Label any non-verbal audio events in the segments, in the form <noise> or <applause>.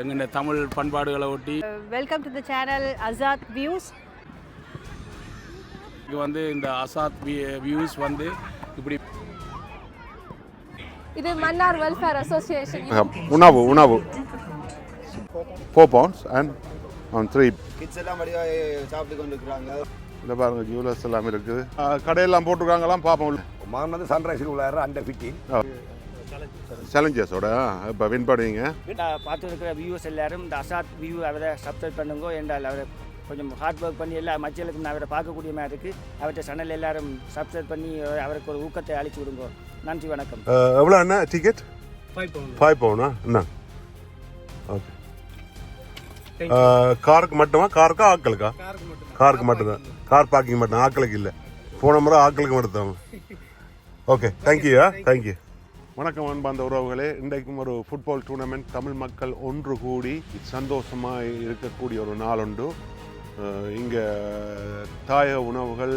எங்கள்ட தமிழ் பண்பாடுகளை ஒட்டி. Welcome to the channel Asad views இங்கே வந்து இந்த அசாத் வியூஸ் வந்து இப்படி இது மன்னார் வெல்ஃபேர் அசோசியேஷன் உணவு உணவு. Four pounds and on three kids எல்லாம் வழியாக சாப்பிட்டு கொண்டு இருக்கிறாங்க இந்த பாருங்க ஜுவல்லர்ஸ் எல்லாம் இருக்குது. கடையெல்லாம் போட்டிருக்காங்களாம் பார்ப்போம். மகன் வந்து சன்ரைஸில் உள்ளாரு அண்டர் ஃபிஃப்டீன் சேலஞ்சஸோட இப்போ வின் பண்ணுவீங்க? நான் பார்த்து இருக்கிற வியூஸ் எல்லாரும் இந்த அசாத் வியூ அவரை சப்ஸ்கிரைப் பண்ணுங்க என்றால் அவரை கொஞ்சம் ஹார்ட் ஒர்க் பண்ணி எல்லா மக்களுக்கும் அவரை பார்க்கக்கூடிய மாதிரி இருக்குது அவர்கிட்ட சேனல் எல்லாரும் சப்ஸ்கிரைப் பண்ணி அவருக்கு ஒரு ஊக்கத்தை அளிச்சு விடுங்க. நன்றி வணக்கம். எவ்வளோ என்ன டிக்கெட் ஃபைவ் பவுனா என்ன? ஓகே காருக்கு மட்டுமா? காருக்கா ஆக்களுக்கா? காருக்கு மட்டும்தான். கார் பார்க்கிங் மட்டும் ஆக்களுக்கு இல்லை. போன முறை ஆக்களுக்கு மட்டும் தான் ஓகே தேங்க்யூ தேங்க்யூ வணக்கம் அன்பார்ந்த உறவுகளே. இன்றைக்கும் ஒரு ஃபுட்பால் டூர்னமெண்ட் தமிழ் மக்கள் ஒன்று கூடி சந்தோஷமாக இருக்கக்கூடிய ஒரு நாள் உண்டு. இங்கே தாயக உணவுகள்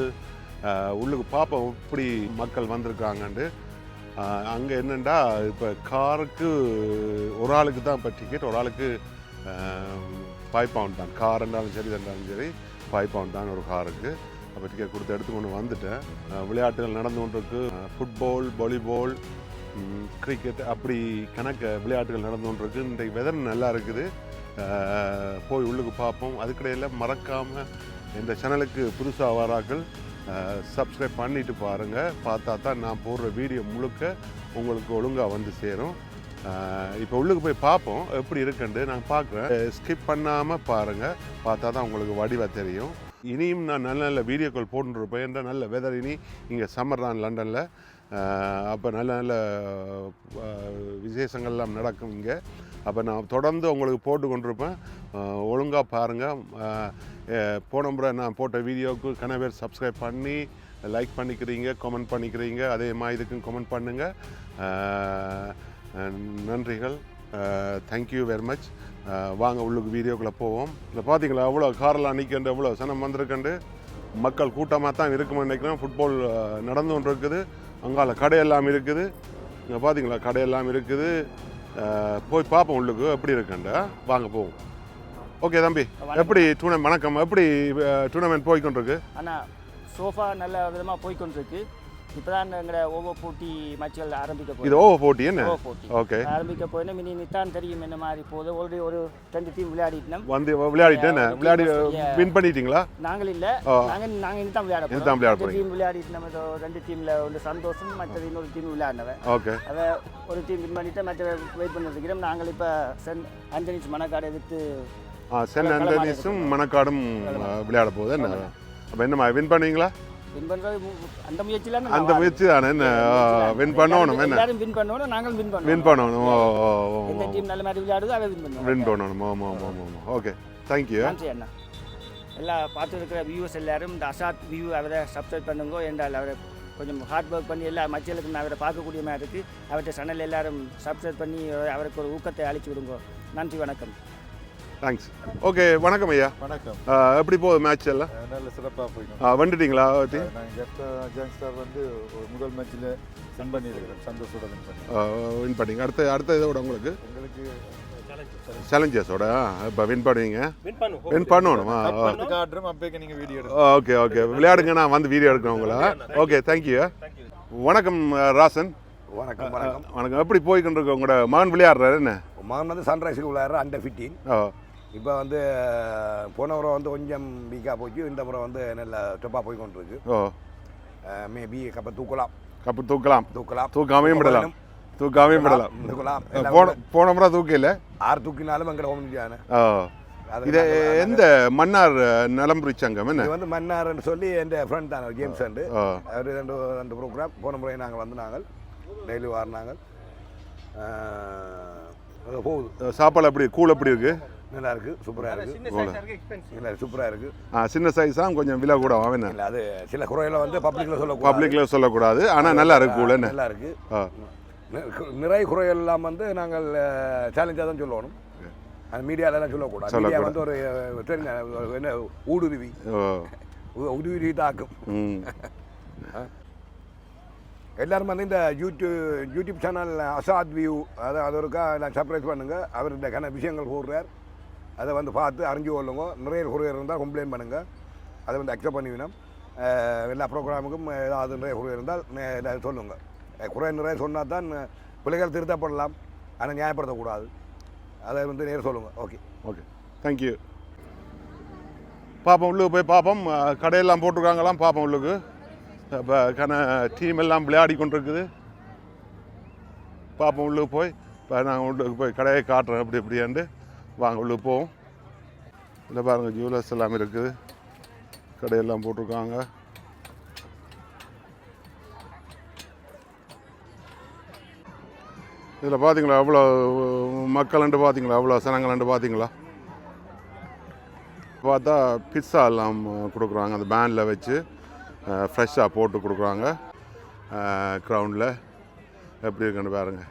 உள்ளுக்கு பார்ப்போம் எப்படி மக்கள் வந்திருக்காங்கன்ட்டு. அங்கே என்னென்னா இப்போ காருக்கு ஒரு ஆளுக்கு தான் இப்போ டிக்கெட் ஒரு ஆளுக்கு ஃபைவ் பவுண்ட் தான். கார் இருந்தாலும் சரி இருந்தாலும் சரி ஃபைவ் பவுண்ட் தான் ஒரு காருக்கு அப்போ டிக்கெட் கொடுத்து எடுத்துக்கொண்டு வந்துட்டேன். விளையாட்டுகள் நடந்து கொண்டிருக்கு. ஃபுட்பால் வாலிபால் கிரிக்கெட் அப்படி கணக்கு விளையாட்டுகள் நடந்து கொண்டிருக்கு இன்றைக்கு வெதர் நல்லா இருக்குது. போய் உள்ளுக்கு பார்ப்போம். அதுக்கிடையில் மறக்காமல் இந்த சேனலுக்கு புதுசாக வராக்கள் சப்ஸ்கிரைப் பண்ணிட்டு பாருங்கள் பார்த்தா தான் நான் போடுற வீடியோ முழுக்க உங்களுக்கு ஒழுங்காக வந்து சேரும். இப்போ உள்ளுக்கு போய் பார்ப்போம். எப்படி இருக்குன்ட்டு நாங்கள் பார்க்குறேன். ஸ்கிப் பண்ணாமல் பாருங்கள் பார்த்தா தான் உங்களுக்கு வடிவாக தெரியும். இனியும் நான் நல்ல நல்ல வீடியோக்கள் போட்டுருப்பேன் என்ற நல்ல வெதர் இனி இங்கே சம்மர் தான் லண்டனில். அப்போ நல்ல நல்ல விசேஷங்கள்லாம் நடக்கும் இங்கே. அப்போ நான் தொடர்ந்து உங்களுக்கு போட்டு கொண்டிருப்பேன். ஒழுங்காக பாருங்கள் போன முறை நான் போட்ட வீடியோவுக்கு கன பேர் சப்ஸ்கிரைப் பண்ணி லைக் பண்ணிக்கிறீங்க கமெண்ட் பண்ணிக்கிறீங்க. அதே மாதிரி இதுக்கும் கமெண்ட் பண்ணுங்கள் நன்றிகள். தேங்க்யூ வெரி மச் வாங்க உள்ளுக்கு வீடியோக்குள்ளே போவோம். இல்லை பார்த்தீங்களா அவ்வளோ காரெல்லாம் நிற்கண்டு எவ்வளோ சனம் வந்திருக்கண்டு. மக்கள் கூட்டமாக தான் இருக்குமென்னு நினைக்கிறேன். ஃபுட்பால் நடந்து கொண்டு இருக்குது அங்கால கடையெல்லாம் இருக்குது. இங்கே பார்த்தீங்களா கடையெல்லாம் இருக்குது. போய் பார்ப்போம் உள்ளுக்கு. எப்படி இருக்குண்டு வாங்க போவோம். ஓகே தம்பி. எப்படி டூர்னமெண்ட் வணக்கம். எப்படி டூர்னமெண்ட் போய்க்கொண்டிருக்கு? ஆனால் சோஃபா நல்ல விதமாக போய்க்கொண்டிருக்கு. இப்போ தான் எங்களோட ஒவ்வொரு போட்டி மேட்ச்கள் ஆரம்பிக்க இது ஓவர் போட்டி என்ன? போட்டி. ஓகே. ஆரம்பிக்க போயினா மினி நித்தான் தெரியும் என்ன மாதிரி போகுது. ஆல்ரெடி ஒரு ரெண்டு டீம் விளையாடிட்டோம். வந்து விளையாடிட்டு என்ன ஒரு விளையாடி வின் பண்ணிட்டீங்களா? நாங்கள் இல்ல. நாங்க நாங்க இனி தான் விளையாட தான் விளையாட. டீம் விளையாடிட்டு நம்ம ரெண்டு டீம்ல ஒன்று சந்தோஷம் மற்றது இன்னொரு டீம் விளையாடினவன். ஓகே. அவ ஒரு டீம் வின் பண்ணிட்டு மற்ற வெயிட் பண்ணிட்டு இருக்கிறோம். நாங்கள் இப்போ சென்ட் அஞ்சனிஸ் மணக்காடு எதிர்த்து சென் ஆண்டனிஸும் மணக்காடும் விளையாட போகுது. என்ன? அப்போ என்னம்மா வின் பண்ணுவீங்களா? வின் பண்றது மு- அந்த முயற்சியில அந்த முயற்சி தானே என்ன? வின் பண்ணணும் என்ன? எல்லாரும் வின் பண்ணணும் நாங்கள் வின் பண்ணணும். வின் பண்ணணும். ஓ ஓ எந்த டீம் நல்ல மாதிரி விளையாடுதோ அவ வின் பண்ணுவோம் வின் பண்ணணும். ஆமாம் ஆமாம் ஆமாம் ஓகே. தேங்க்யூ நன்றி அண்ணா. எல்லா பார்த்து இருக்கிற வியூவர்ஸ் எல்லாரும் இந்த அசாத் வியூ அவரை சப்ஸ்கிரைப் பண்ணுங்க என்றால் அவரை கொஞ்சம் ஹார்ட் ஒர்க் பண்ணி எல்லா மக்களுக்கும் அவரை பார்க்கக்கூடிய மாதிரி இருக்குது அவர்கிட்ட சேனல் எல்லாரும் சப்ஸ்கிரைப் பண்ணி அவருக்கு ஒரு ஊக்கத்தை அளிச்சு விடுங்க. நன்றி வணக்கம். தேங்க்ஸ் ஓகே வணக்கம் ஐயா. வணக்கம். ஆ, எப்படி போகுது மேட்ச் எல்லாம்? நல்ல சிறப்பாக ஆ, வந்துட்டீங்களா ஜங்ஸ்டார் வந்து ஒரு முதல் மேட்ச்சில் வின் பண்ணியிருக்கிறேன். சந்தோஷோட வின் பண்ணி வின் பண்ணீங்க. அடுத்த அடுத்த இதோட உங்களுக்கு? எங்களுக்கு சேலஞ்சஸோட இப்போ வின் பண்ணுவீங்க? வின் பண்ணணுமா. ஓகே ஓகே விளையாடுங்க நான் வந்து வீடியோ எடுக்கிறேன் உங்களை. ஓகே தேங்க்யூ வணக்கம் ராசன். வணக்கம் வணக்கம். வணக்கம். எப்படி போய்கிட்டு இருக்கு உங்களோட மகன் விளையாடுறாரு என்ன? மகன் வந்து சன்ரைஸில் உள்ளாரு அண்டர் ஃபிஃப்டீன் இப்போ வந்து போன முறை வந்து கொஞ்சம் வீக்காக போச்சு. இந்த முறை வந்து நல்ல டொப்பாக போய் கொண்டிருக்கு. ஓ. மேபி கப்பை தூக்கலாம். கப்பு தூக்கலாம். தூக்கலாம். தூக்காமையும் விடலாம். தூக்காமையும் விடலாம். தூக்கலாம். போன போன முறை தூக்கல? ஆறு தூக்கினாலும் எங்கட ஹோம் ஓ இது எந்த மன்னார் நலம்புரி சங்கம் என்ன? இது வந்து மன்னார்னு சொல்லி என் ஃப்ரெண்ட் தான் ஜேம்ஸ் அண்டு அவர் ரெண்டு ரெண்டு ப்ரோக்ராம் போன முறை நாங்கள் வந்து நாங்கள் டெய்லி வாரினாங்க போகுது. சாப்பாடு எப்படி கூழ் எப்படி இருக்கு? நல்லா இருக்கு. சூப்பராக இருக்கு இல்லை சூப்பராக இருக்கு. ஆ சின்ன சைஸ் தான் கொஞ்சம் விலை கூட அவன் இல்லை அது சில குறைகளை வந்து பப்ளிக்கில் சொல்லக்கூடாது. பப்ளிக்ல சொல்லக்கூடாது. ஆனால் நல்லா இருக்கு என்ன? நல்லா இருக்கு. ஆ. நி- நிறைய குறைகள் எல்லாம் வந்து நாங்கள் சேலஞ்சாக தான் சொல்லணும். அது மீடியாலலாம் சொல்லக்கூடாது. மீடியா. வந்து ஒரு தெரிஞ்ச ஒரு என்ன ஊடுருவி. ஊடுருவி தாக்கும். எல்லாரும் வந்து இந்த YouTube YouTube channel Asad view அதை அது ஒருக்கா எல்லாம் சர்ப்ரைஸ் பண்ணுங்க. அவர் இந்த கன விஷயங்கள் கூறுறார். அதை வந்து பார்த்து அறிஞ்சு கொள்ளுங்க. நிறைய குறையர் இருந்தால் கம்ப்ளைண்ட் பண்ணுங்கள் அதை வந்து அக்செப்ட் பண்ணிவிடணும் எல்லா ப்ரோக்ராமுக்கும் ஏதாவது நிறைய குறை இருந்தால் சொல்லுங்கள் குறை நிறைய சொன்னால் தான் பிள்ளைகள் திருத்தப்படலாம். ஆனால் நியாயப்படுத்தக்கூடாது. அதை வந்து நேர் சொல்லுங்கள் ஓகே ஓகே தேங்க்யூ பார்ப்போம் உள்ளுக்கு போய் பார்ப்போம் கடையெல்லாம் போட்டிருக்காங்களாம் பார்ப்போம் உள்ளுக்கு. இப்போ கன டீம் எல்லாம் விளையாடி கொண்டிருக்குது. பார்ப்போம் உள்ளுக்கு போய். இப்போ நாங்கள் உள்ளுக்கு போய் கடையை காட்டுறோம் எப்படி எப்படியாண்டு வாங்க உள்ள போவோம் இல்லை பாருங்கள் ஜுவல்லர்ஸ் எல்லாமே இருக்குது கடையெல்லாம் போட்டிருக்காங்க. இதில் பார்த்தீங்களா அவ்வளோ மக்கள்ண்டு பார்த்தீங்களா அவ்வளோ சனங்கள்ண்டு பார்த்தீங்களா? பார்த்தா பிஸ்ஸா எல்லாம் கொடுக்குறாங்க. அந்த பேனில் வச்சு ஃப்ரெஷ்ஷாக போட்டு கொடுக்குறாங்க. க்ரௌண்டில் எப்படி இருக்குன்னு பாருங்க.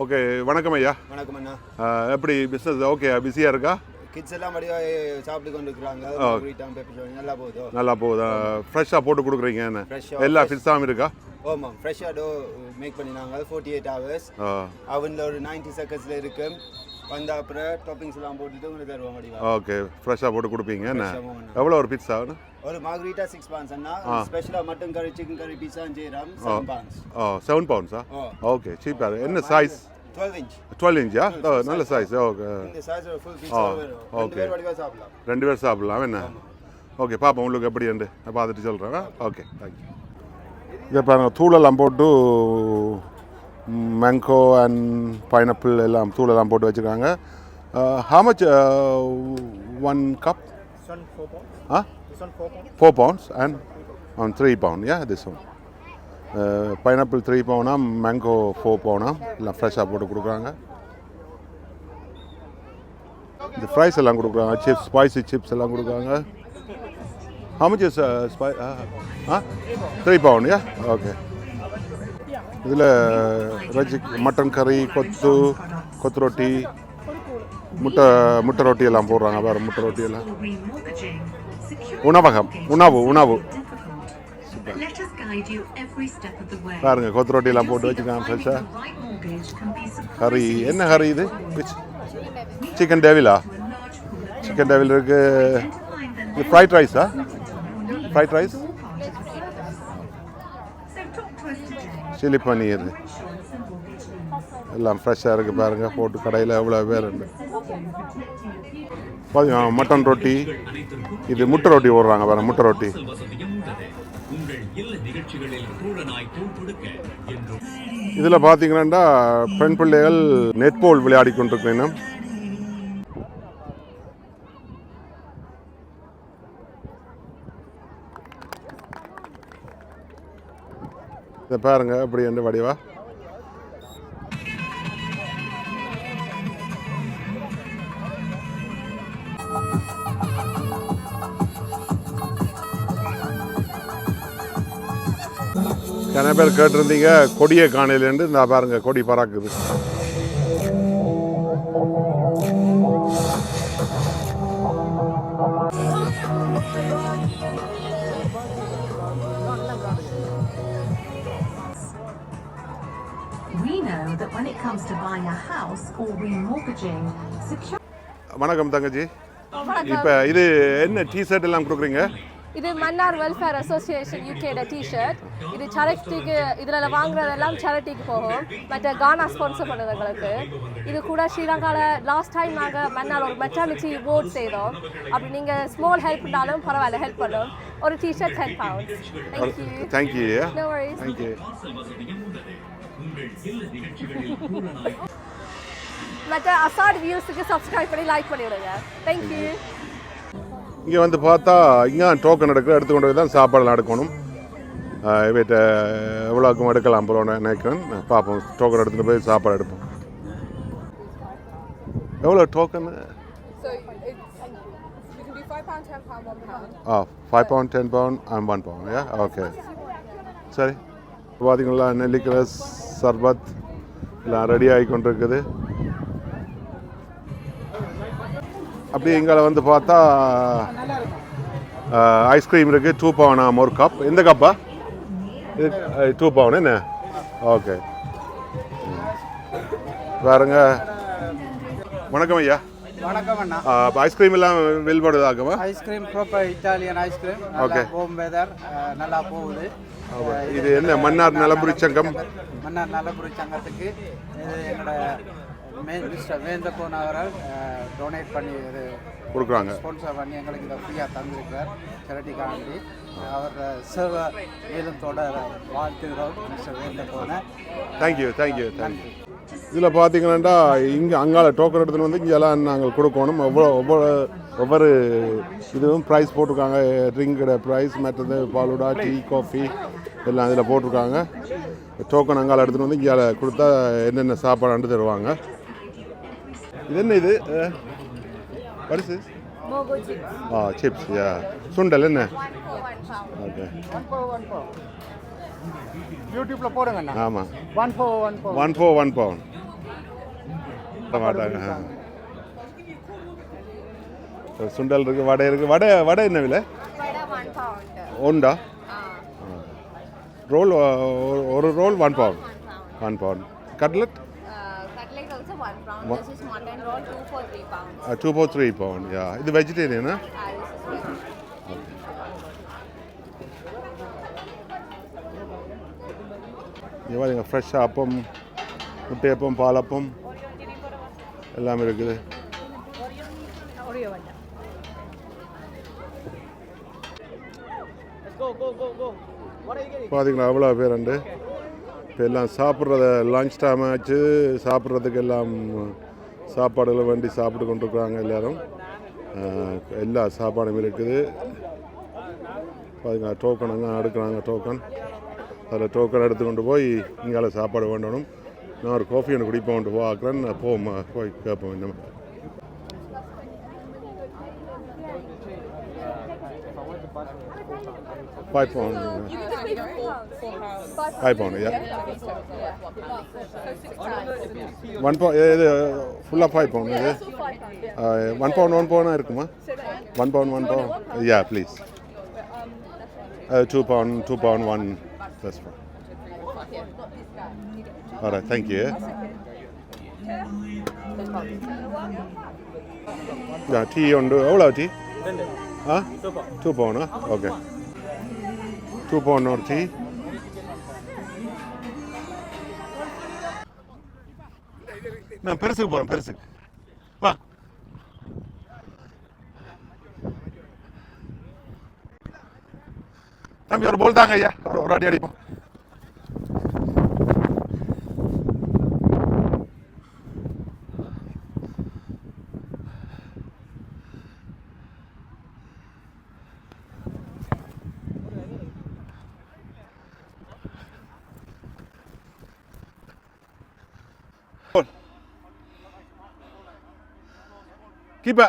ஓகே வணக்கம் ஐயா. வணக்கம் அண்ணா. எப்படி பிஸ்னஸ் ஓகே பிஸியாக இருக்கா? கிட்ஸ் எல்லாம் மடியாக சாப்பிட்டு கொண்டு இருக்கிறாங்க. நல்லா போகுதோ? நல்லா போகுதா? ஃப்ரெஷ்ஷாக போட்டு கொடுக்குறீங்க என்ன? எல்லா. பிஸ்ஸாவும் இருக்கா? ஆமாம் ஃப்ரெஷ்ஷாக டோ மேக் பண்ணினாங்க. ஃபோர்ட்டி எயிட் ஹவர்ஸ் அவனில் ஒரு நைன்டி செகண்ட்ஸில் இருக்கு. வந்த அப்புறம் டாப்பிங்ஸ் எல்லாம் போட்டுட்டு உங்களுக்கு தருவாங்க ஓகே ஃப்ரெஷ்ஷாக போட்டு கொடுப்பீங்க என்ன. எவ்வளோ ஒரு பிஸ்ஸா ஒரு மார்கரீட்டா சிக்ஸ் பான்ஸ் அண்ணா. ஸ்பெஷலாக மட்டன் கறி சிக்கன் கறி பீஸா செய்கிறோம் செவன் பான்ஸ் ஓ செவன் பவுண்ட்ஸா ஓகே சீப்பாக என்ன சைஸ் டுவெல் இன்ச் டுவெல் இன்ச்சா நல்ல சைஸ் ஓகே இந்த சைஸ் ஃபுல் ஆ, பீஸா வரும். ரெண்டு. பேர் சாப்பிடலாம். ரெண்டு பேர் சாப்பிடலாம் என்ன? ஓகே பார்ப்போம் உங்களுக்கு எப்படி நான் பார்த்துட்டு சொல்கிறேன் ஓகே தேங்க்யூ இதை பாருங்க தூளெல்லாம் போட்டு மேங்கோ அண்ட் பைனாப்பிள் எல்லாம் தூளெல்லாம் போட்டு வச்சுருக்காங்க. ஹவு மச் ஒன் கப் ஆ? Four pounds and one three pound yeah this one pineapple three பவுனா mango four பவுனா எல்லாம் ஃப்ரெஷ்ஷாக போட்டு கொடுக்குறாங்க. இந்த ஃப்ரைஸ் எல்லாம் கொடுக்குறாங்க சிப்ஸ் ஸ்பைசி சிப்ஸ் எல்லாம் கொடுக்குறாங்க. How much is ஆ த்ரீ பவுண்ட் யா ஓகே இதில் வெஜ் மட்டன் கறி கொத்து கொத்து ரொட்டி முட்டை முட்டை ரொட்டி எல்லாம் போடுறாங்க வேறு முட்டை ரொட்டி எல்லாம். உணவகம். உணவு உணவு. பாருங்க கொத்து ரொட்டி எல்லாம் போட்டு வச்சுருக்காங்க The ஃப்ரெஷ்ஷாக கறி. என்ன கறி இது? சிக்கன் டேவிலா சிக்கன் டேவில் இருக்கு. இது ஃப்ரைட் ரைஸா ஃப்ரைட் ரைஸ். சில்லி பன்னீர் எல்லாம் ஃப்ரெஷ்ஷாக இருக்குது பாருங்க. போட்டு கடையில் எவ்வளோ பேர் உண்டு பாருங்க மட்டன் ரொட்டி. இது முட்டை ரொட்டி போடுறாங்க பாருங்க முட்டை ரொட்டி. இதில் பார்த்தீங்கன்னா பெண் பிள்ளைகள் நெட்போல் விளையாடி கொண்டிருக்கணும் இதை பாருங்க அப்படி என்று வடிவா? நிறைய பேர் கேட்டிருந்தீங்க? கொடியை காணையிலேருந்து இந்த பாருங்க கொடி பறக்குது. We know that when it comes to buying a house or remortgaging, secure வணக்கம் தங்கச்சி. இப்போ இது என்ன டிஷர்ட் எல்லாம் கொடுக்குறீங்க? இது மன்னார் வெல்ஃபேர் அசோசியேஷன் யூகேட டிஷர்ட் இது சேரிட்டிக்கு இதில் வாங்குறதெல்லாம் சேரிட்டிக்கு போகும். மற்ற கானா ஸ்பான்சர் பண்ணுது எங்களுக்கு இது கூட ஸ்ரீலங்காவில் லாஸ்ட் டைம் நாங்கள் மன்னார் ஒரு மெட்டாலிட்டி போர்ட் செய்தோம். அப்படி நீங்கள் ஸ்மால் ஹெல்ப்னாலும் பரவாயில்ல ஹெல்ப் பண்ணும். ஒரு T-shirt ten pounds thank you thank you No worries. Thank you மற்ற அசாட் வியூஸுக்கு சப்ஸ்கிரைப் பண்ணி லைக் பண்ணி விடுங்க தேங்க்யூ இங்கே வந்து பார்த்தா இங்கே டோக்கன் எடுக்க எடுத்துக்கொண்டு போய் தான் சாப்பாடுலாம் எடுக்கணும். வீட்டை எவ்வளோக்கும் எடுக்கலாம் போல நினைக்கிறேன். பார்ப்போம். டோக்கன் எடுத்துகிட்டு போய் சாப்பாடு எடுப்போம். எவ்வளோ token. Ah five pound ten pound and one pound yeah okay சரி. பார்த்தீங்களா நெல்லிக்கிற சர்பத் எல்லாம் ரெடி ஆகி கொண்டிருக்குது அப்படியே இங்கே வந்து பார்த்தா ஐஸ்கிரீம் இருக்குது டூ பவுனா ஒரு கப் எந்த கப்பா இது டூ பவுன் என்ன? ஓகே வேறுங்க வணக்கம் ஐயா. வணக்கம் அண்ணா. ஐஸ்கிரீம் எல்லாம் வெளிப்படுதாக்கவா ice cream proper Italian ice cream Okay. Home weather நல்லா போகுது. இது என்ன மன்னார் நலம்புரி சங்கம் மன்னார் நலபுரி சங்கத்துக்கு இது மே மிஸ்டர் வேந்தப்போன் அவர்கள் டொனேட் பண்ணி இது கொடுக்குறாங்க. ஸ்பான்சர் பண்ணி எங்களுக்கு இதை ஃப்ரீயாக தந்திருக்கிறார் சேரட்டிக்காண்டி. அவர் சேவை மேலும் தொடர வாழ்த்துகிறோம் mister வேந்தப்போனை thank you thank you thank you இதில் பார்த்தீங்கன்னா இங்கே அங்கால டோக்கன் எடுத்துன்னு வந்து இங்கெல்லாம் நாங்கள் கொடுக்கணும். ஒவ்வொரு ஒவ்வொரு ஒவ்வொரு இதுவும் ப்ரைஸ் போட்டிருக்காங்க. ட்ரிங்கோட ப்ரைஸ் மற்றது பாலுடா டீ காஃபி எல்லாம் இதில் போட்டிருக்காங்க. டோக்கன் அங்கால எடுத்துன்னு வந்து இங்கே கொடுத்தா என்னென்ன சாப்பாடு தருவாங்க. இது என்ன இது? பரிசு ஆ சிப்ஸ் யா சுண்டல் என்ன? ஓகே யூடியூப்ல போடுங்கண்ணா. ஆமாம் one four one four one four one pound மாட்டாங்க. சுண்டல் இருக்கு வடை இருக்கு. வடை வடை என்ன விலை? ஒண்டா ரோல் ஒரு roll one pound one pound cutlet one pound. This is mutton roll, two for three pounds. Two for three pound yeah இது வெஜிடேரியனா Ah, this is veg. இங்கே பாருங்க ஃப்ரெஷ்ஷாக அப்பம் முட்டையப்பம் பாலப்பம் எல்லாமே இருக்குது பார்த்தீங்களா அவ்வளோ பேர் உண்டு. இப்போ எல்லாம் சாப்பிட்றத லஞ்ச் டைம் ஆச்சு. சாப்பிட்றதுக்கு எல்லாம் சாப்பாடுகளை வண்டி சாப்பிட்டு கொண்டிருக்கிறாங்க எல்லாரும். எல்லா சாப்பாடும் இருக்குது. பாருங்க டோக்கன் அங்கே எடுக்கிறாங்க டோக்கன் அதில் டோக்கன் எடுத்து கொண்டு போய் இங்கால சாப்பாடு வேண்டணும். நான் ஒரு காஃபி ஒன்று குடிப்போம் போக்குறேன் நான் போமா போய் கேட்போம் என்ன five pound pound yeah one pound இது ஃபுல்லாக ஃபைவ் பவுண்ட் இது ஒன் பவுண்ட் ஒன் பவுண்டாக இருக்குமா? One pound one pound yeah please two pound two pound one plus one Alright, thank you. Yeah, உண்டு எவ்வளோ டீ ஆ டூ பவுனா ஓகே டூ பவுன் ஒரு டீ நான் பெருசுக்கு போகிறேன் பெருசுக்கு. வா. தம்பி ஒரு போல் தாங்க ஐயா. ஒரு ஒரு அடி அடிப்போம். கீப்ப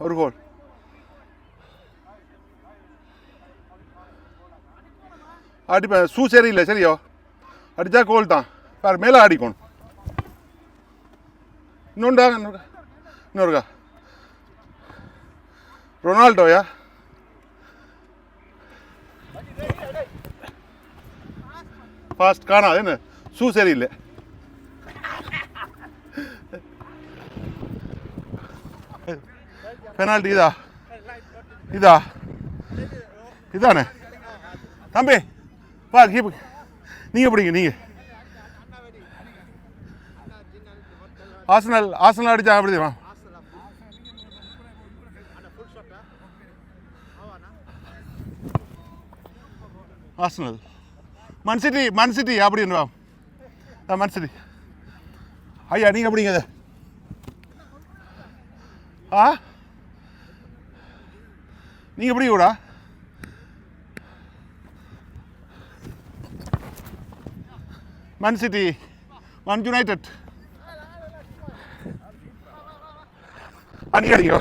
ஒரு கோல் அடிப்பேன் ஷூ சரியில்லை சரியோ அடித்தா கோல் தான் பாரு மேலே அடிக்கணும் இன்னொன்றா இன்னொருக்கா ரொனால்டோயா ஃபாஸ்ட் காணாது என்ன ஷூ சரியில்லை பெனால்ட்டி இதா இதா இதானே தம்பி பா கீப் நீங்கள் பிடிங்க நீங்கள் ஆசனல் ஆசனல் அடிச்சா அப்படி வா Arsenal Man City Man City அப்படின்னு வா ஆ, மன் சிட்டி ஐயா நீங்கள் எப்படிங்க ஆ நீங்கள் எப்படி கூடா மன் சிட்டி மன் யுனைடெட் அடிக்கடிக்கோ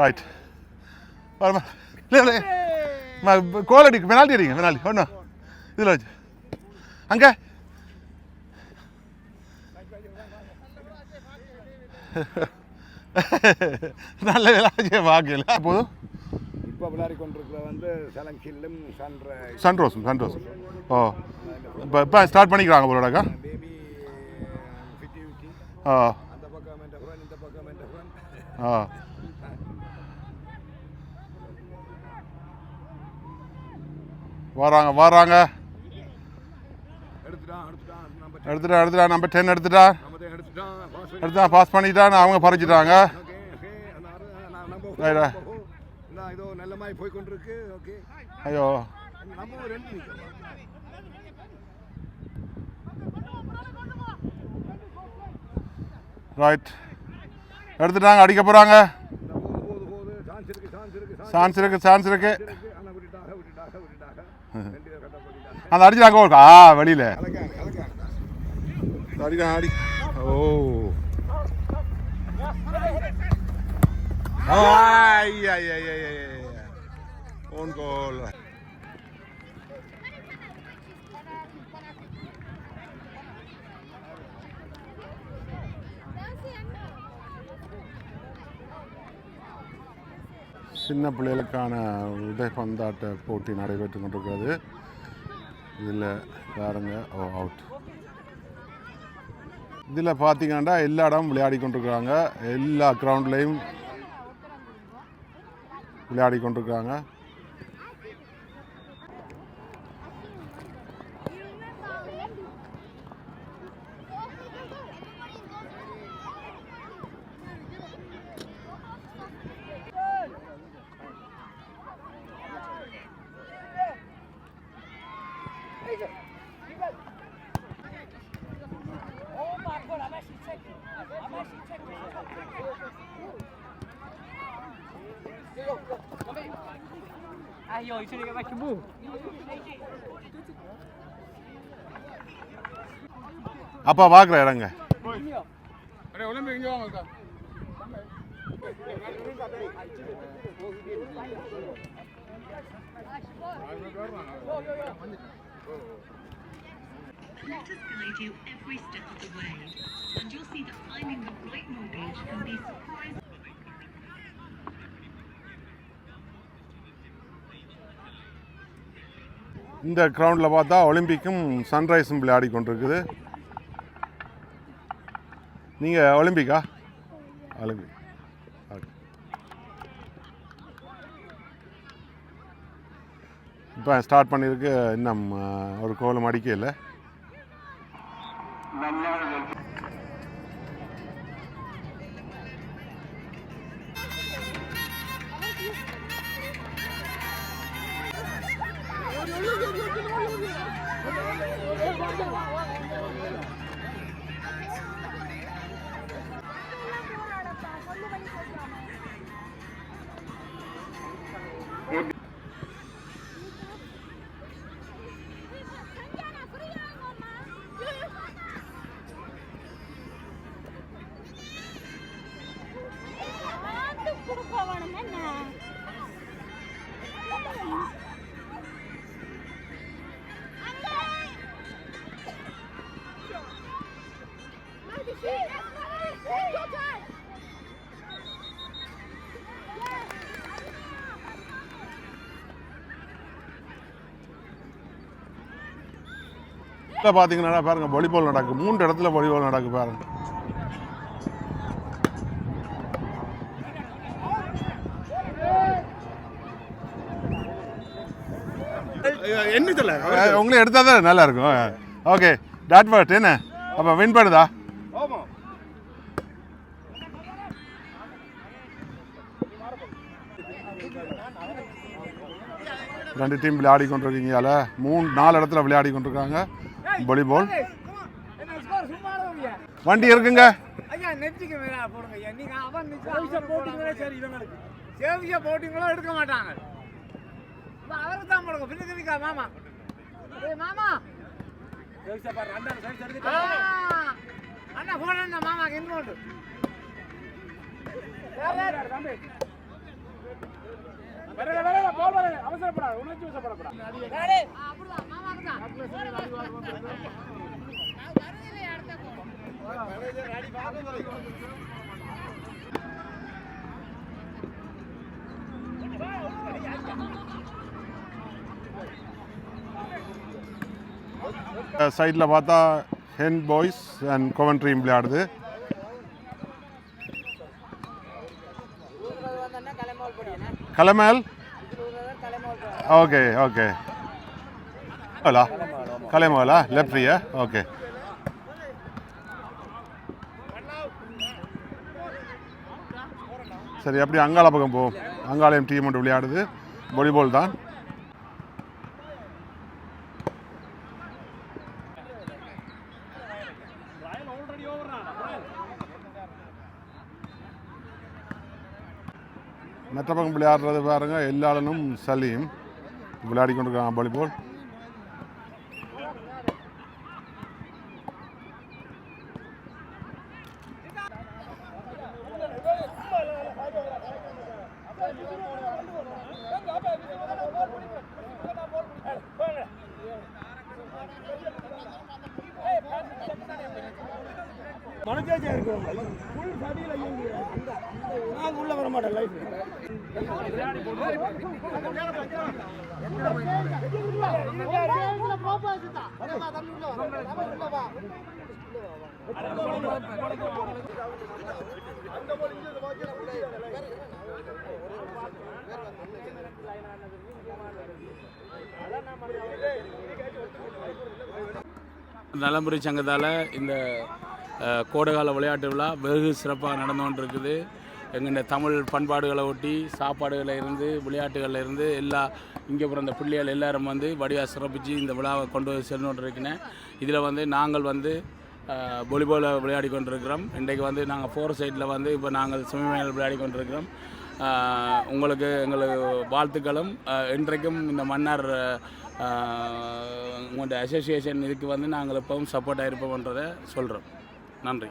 ரைட் வரமா. இல்லை இல்லை. கோல் அடி பெனால்ட்டி அடிங்க பெனால்ட்டி ஒன்றும் இதில் வச்சு. அங்கே. <laughs> நல்ல விளாஜிய பார்க்கல போதும்? இப்போ விளையாடி கொண்டிருக்கிற வந்து சலங்கில்லும் சன்ற சன்ரோஸ் சன்ரோஸ் ஓ. இப்போ இப்போ ஸ்டார்ட் பண்ணிக்கிறாங்க போலடாக்கா ஃபிஃப்டி ஆ. ஆ. வராங்க வராங்க. எடுத்துட்டா எடுத்துட்டா நம்ம டென் எடுத்துட்டா. தான் எடுத்துட்டான் பாஸ் பண்ணி எடுத்துட்டா பாஸ் பண்ணிட்டான்னு அவங்க பறிச்சிட்டாங்க நான் நான். நான் ஐயோ. ரைட் எடுத்துட்டாங்க அடிக்க போகிறாங்க சான்ஸ் இருக்கு சான்ஸ் இருக்கு அந்த அடிச்சாங்க ஒரு ஆ வெளியில். அடிக்கா அடி. ஓ. ஐயா ஐயா ஓன் கோல் சின்ன பிள்ளைகளுக்கான உதைப்பந்தாட்ட போட்டி நடைபெற்று கொண்டிருக்கிறது. இதில் பாருங்க ஓ அவுட் இதில் பார்த்தீங்கன்னா எல்லா இடமும் விளையாடி கொண்டிருக்கிறாங்க. எல்லா கிரவுண்ட்லேயும் விளையாடி கொண்டிருக்காங்க கொண்டிருக்கிறாங்க அப்பா பார்க்குற இடங்க Let us guide you every step of the way, and you'll see that finding the right mortgage can be இந்த கிரவுண்டில் பார்த்தா ஒலிம்பிக்கும் சன்ரைஸும் விளையாடி கொண்டிருக்குது. நீங்கள் ஒலிம்பிக்கா? ஒலிம்பிக். இப்போ ஸ்டார்ட் பண்ணியிருக்கு இன்னும் ஒரு கோலம் அடிக்கல. এই இப்போ பார்த்தீங்கன்னா பாருங்க வாலிபால் நடக்கு. மூன்று இடத்துல வாலிபால் நடக்கு பாருங்க. என்னதுல அஹ், உங்களை எடுத்தால் தான் நல்லா இருக்கும். ஓகே டாட் வாட் என்ன? அப்போ வின் பண்ணுதா? ரெண்டு டீம் விளையாடி கொண்டிருக்கீங்க அதில் மூணு நாலு இடத்துல விளையாடி கொண்டிருக்காங்க. வாலிபால் வண்டி இருக்குங்க. ஐயா நெத்திக்கு மேலே போடுங்க ஐயா. நீங்க அவன் போட்டிங்களே? சரி இவங்களுக்கு சேவிச்ச போட்டிங்களும் எடுக்க மாட்டாங்க. அவருக்கு தான் போடுங்க. பின்ன இருக்கா மாமா. ஏய் மாமா. அண்ணா போடுறேன் மாமாக்கு இன்னொன்று அவசரப்படாது உணர்ச்சி அவசரப்படக்கூடாது. சைடில் பார்த்தா ஹென் பாய்ஸ் அண்ட் கோவன்ட்ரீம் விளையாடுது. கலமேல் ஓகே ஓகே ஹலோ கலைமகளா லெப்ட்ரியா ஓகே சரி அப்படி அங்காள பக்கம் போவோம் அங்காளையும் டீம் ஒன்று விளையாடுது. வாலிபால் தான். மற்ற பக்கம் விளையாடுறது பாருங்கள் எல்லாரும் சலீம். விளையாடி கொண்டிருக்காங்க வாலிபால் உள்ள வர மாட்டேன் லைஃப் நலம்புரி சங்கத்தால் இந்த கோடைகால விளையாட்டு விழா வெகு சிறப்பாக நடந்து கொண்டிருக்குது. எங்கள் தமிழ் பண்பாடுகளை ஒட்டி சாப்பாடுகளில் இருந்து விளையாட்டுகளில் இருந்து எல்லா இங்கே பிறந்த பிள்ளைகள் எல்லாரும் வந்து வடிவாக சிறப்பித்து இந்த விழாவை கொண்டு வந்து சென்று கொண்டிருக்கிறேன் இதில் வந்து நாங்கள் வந்து வாலிபாலை விளையாடி கொண்டிருக்கிறோம். இன்றைக்கு வந்து நாங்கள் ஃபோர் சைடில் வந்து இப்போ நாங்கள் செமிஃபைனல் விளையாடி கொண்டிருக்கிறோம். உங்களுக்கு எங்களுக்கு வாழ்த்துக்களும். இன்றைக்கும் இந்த மன்னார் உங்களோட அசோசியேஷன் இதுக்கு வந்து நாங்கள் எப்பவும் சப்போர்ட்டாக இருப்போம்ன்றதை சொல்கிறோம் நன்றி.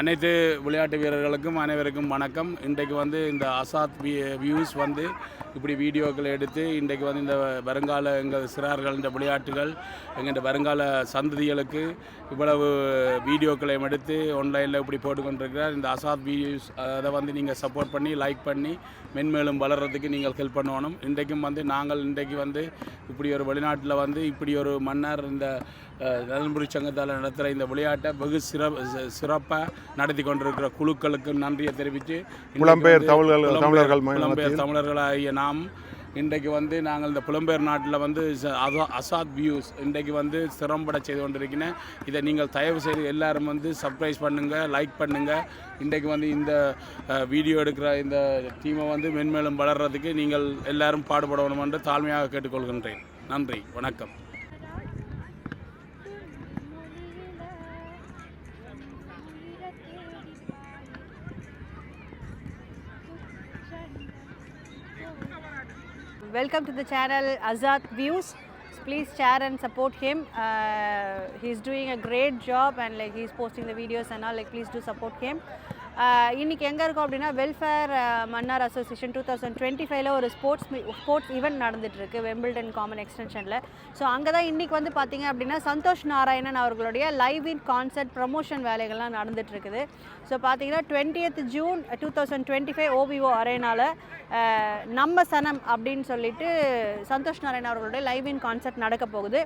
அனைத்து விளையாட்டு வீரர்களுக்கும் அனைவருக்கும் வணக்கம். இன்றைக்கு வந்து இந்த அசாத் வியூஸ் வந்து இப்படி வீடியோக்கள் எடுத்து இன்றைக்கு வந்து இந்த வருங்கால எங்கள் சிறார்கள் இந்த விளையாட்டுகள் எங்கள் வருங்கால சந்ததிகளுக்கு இவ்வளவு வீடியோக்களையும் எடுத்து ஆன்லைனில் இப்படி போட்டுக்கொண்டிருக்கிறார். இந்த அசாத் வியூஸ் அதை வந்து நீங்கள் சப்போர்ட் பண்ணி லைக் பண்ணி மென்மேலும் வளர்கிறதுக்கு நீங்கள் ஹெல்ப் பண்ணணும். இன்றைக்கும் வந்து நாங்கள் இன்றைக்கு வந்து இப்படி ஒரு வெளிநாட்டில் வந்து இப்படி ஒரு மன்னர் இந்த நலன்புரி சங்கத்தால் நடத்துகிற இந்த விளையாட்டை வெகு சிறப்பு சிறப்பாக நடத்தி கொண்டிருக்கிற குழுக்களுக்கு நன்றியை தெரிவித்து புலம்பெயர் தமிழர்கள் புலம்பெயர் தமிழர்களாகிய நாம் இன்றைக்கு வந்து நாங்கள் இந்த புலம்பெயர் நாட்டில் வந்து அதா- அசாத் வியூஸ் இன்றைக்கு வந்து சிரம்பட செய்து கொண்டிருக்கிறேன். இதை நீங்கள் தயவு செய்து எல்லாரும் வந்து சப்ஸ்கிரைப் பண்ணுங்கள் லைக் பண்ணுங்கள் இன்றைக்கு வந்து இந்த வீடியோ எடுக்கிற இந்த டீமை வந்து மென்மேலும் வளர்கிறதுக்கு நீங்கள் எல்லாரும் பாடுபடணும் என்று தாழ்மையாக கேட்டுக்கொள்கின்றேன். நன்றி வணக்கம். Welcome to the channel Azad Views. Please share and support him. Uh, he's doing a great job and like he's posting the videos and all. Like please do support him. இன்றைக்கி எங்கே இருக்கோம் அப்படின்னா welfare Mannar association two thousand twenty ஃபைவ்ல ஒரு sports sports event நடந்துகிட்ருக்கு Wembley common எக்ஸ்டென்ஷனில் so அங்கே தான் இன்றைக்கி வந்து பார்த்திங்க அப்படின்னா சந்தோஷ் நாராயணன் அவர்களுடைய லைவ் இன் கான்சர்ட் ப்ரமோஷன் வேலைகள்லாம் நடந்துகிட்ருக்குது ஸோ பார்த்தீங்கன்னா twentieth June two thousand twenty five OVO அரேனால நம்ம சனம் அப்படின்னு சொல்லிட்டு சந்தோஷ் நாராயணன் அவர்களுடைய லைவ் இன் கான்சர்ட் நடக்க போகுது.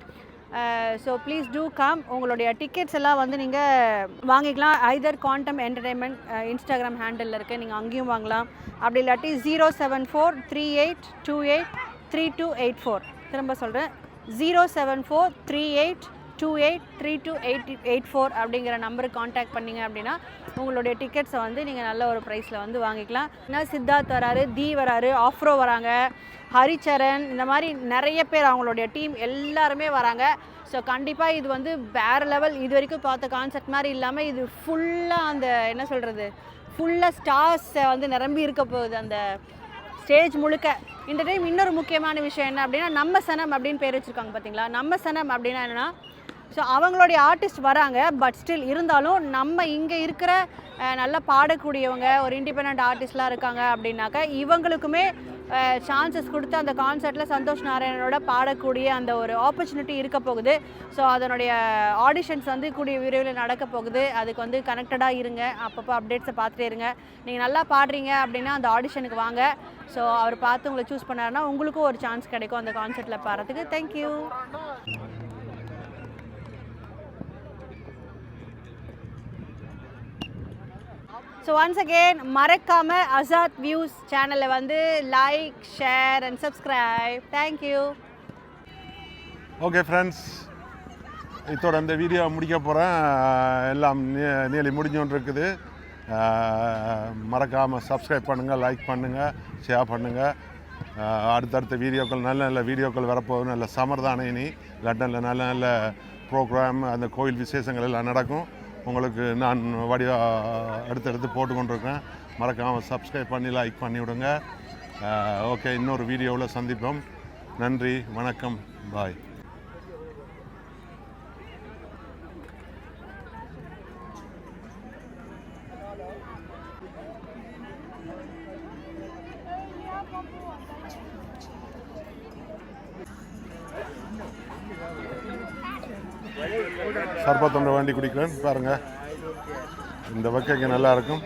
ஸோ ப்ளீஸ் டூ கம் உங்களுடைய டிக்கெட்ஸ் எல்லாம் வந்து நீங்கள் வாங்கிக்கலாம். Either Quantum Entertainment Instagram handle இருக்குது நீங்கள் அங்கேயும் வாங்கலாம். அப்படி இல்லாட்டி zero seven four three eight two eight three two eight four திரும்ப சொல்கிறேன் zero seven four three eight two eight three two eight eight four அப்படிங்கிற நம்பருக்கு காண்டாக்ட் பண்ணிங்க அப்படின்னா உங்களுடைய டிக்கெட்ஸை வந்து நீங்கள் நல்ல ஒரு ப்ரைஸில் வந்து வாங்கிக்கலாம். ஏன்னா சித்தார்த் வராரு தி வராரு ஆஃப்ரோ வராங்க ஹரிச்சரன் இந்த மாதிரி நிறைய பேர் அவங்களுடைய டீம் எல்லாருமே வராங்க. ஸோ கண்டிப்பாக இது வந்து வேறு லெவல் இது வரைக்கும் பார்த்த கான்செப்ட் மாதிரி இல்லாமல் இது ஃபுல்லாக அந்த என்ன சொல்கிறது ஃபுல்லாக ஸ்டார்ஸை வந்து நிரம்பி இருக்க போகுது அந்த ஸ்டேஜ் முழுக்க. இந்த டைம் இன்னொரு முக்கியமான விஷயம் என்ன அப்படின்னா நம்ம சனம் அப்படின்னு பேர் வச்சுருக்காங்க பார்த்தீங்களா நம்ம சனம் அப்படின்னா என்னென்னா ஸோ அவங்களுடைய ஆர்டிஸ்ட் வராங்க பட் ஸ்டில் இருந்தாலும் நம்ம இங்கே இருக்கிற நல்லா பாடக்கூடியவங்க ஒரு இண்டிபெண்ட் ஆர்டிஸ்ட்லாம் இருக்காங்க அப்படின்னாக்கா இவங்களுக்குமே சான்சஸ் கொடுத்து அந்த கான்சர்ட்டில் சந்தோஷ் நாராயணனோட பாடக்கூடிய அந்த ஒரு ஆப்பர்ச்சுனிட்டி இருக்க போகுது. ஸோ அதனுடைய ஆடிஷன்ஸ் வந்து கூடிய விரைவில் நடக்க போகுது. அதுக்கு வந்து கனெக்டடாக இருங்க. அப்பப்போ அப்டேட்ஸை பார்த்துட்டே இருங்க. நீங்கள் நல்லா பாடுறீங்க அப்படின்னா அந்த ஆடிஷனுக்கு வாங்க. ஸோ அவர் பார்த்து உங்களை சூஸ் பண்ணாருன்னா உங்களுக்கும் ஒரு சான்ஸ் கிடைக்கும் அந்த கான்சர்ட்டில் பாடுறதுக்கு. Thank you so once again மறக்காமல் அசாத் வியூஸ் சேனலை வந்து like share and subscribe thank you okay friends இதோட இந்த வீடியோ முடிக்க போகிறேன் எல்லாம் நீலி முடிஞ்சோன்னு இருக்குது மறக்காமல் சப்ஸ்கிரைப் பண்ணுங்கள் லைக் பண்ணுங்கள் ஷேர் பண்ணுங்கள் அடுத்தடுத்த வீடியோக்கள் நல்ல நல்ல வீடியோக்கள் வரப்போகுது நல்ல சமர் தானே இனி. லண்டனில் நல்ல நல்ல ப்ரோக்ராம் அந்த கோயில் விசேஷங்கள் எல்லாம் நடக்கும். உங்களுக்கு நான் வடிவ அடுத்தடுத்து போட்டு கொண்டிருக்கேன் மறக்காமல் சப்ஸ்கிரைப் பண்ணி லைக் பண்ணி விடுங்க. ஓகே இன்னொரு வீடியோவில் சந்திப்போம். நன்றி வணக்கம் பாய் சர்பத்தொண்டை வேண்டி குடிக்கிறேன் பாருங்கள் இந்த வக்கைக்கு நல்லா இருக்கும்.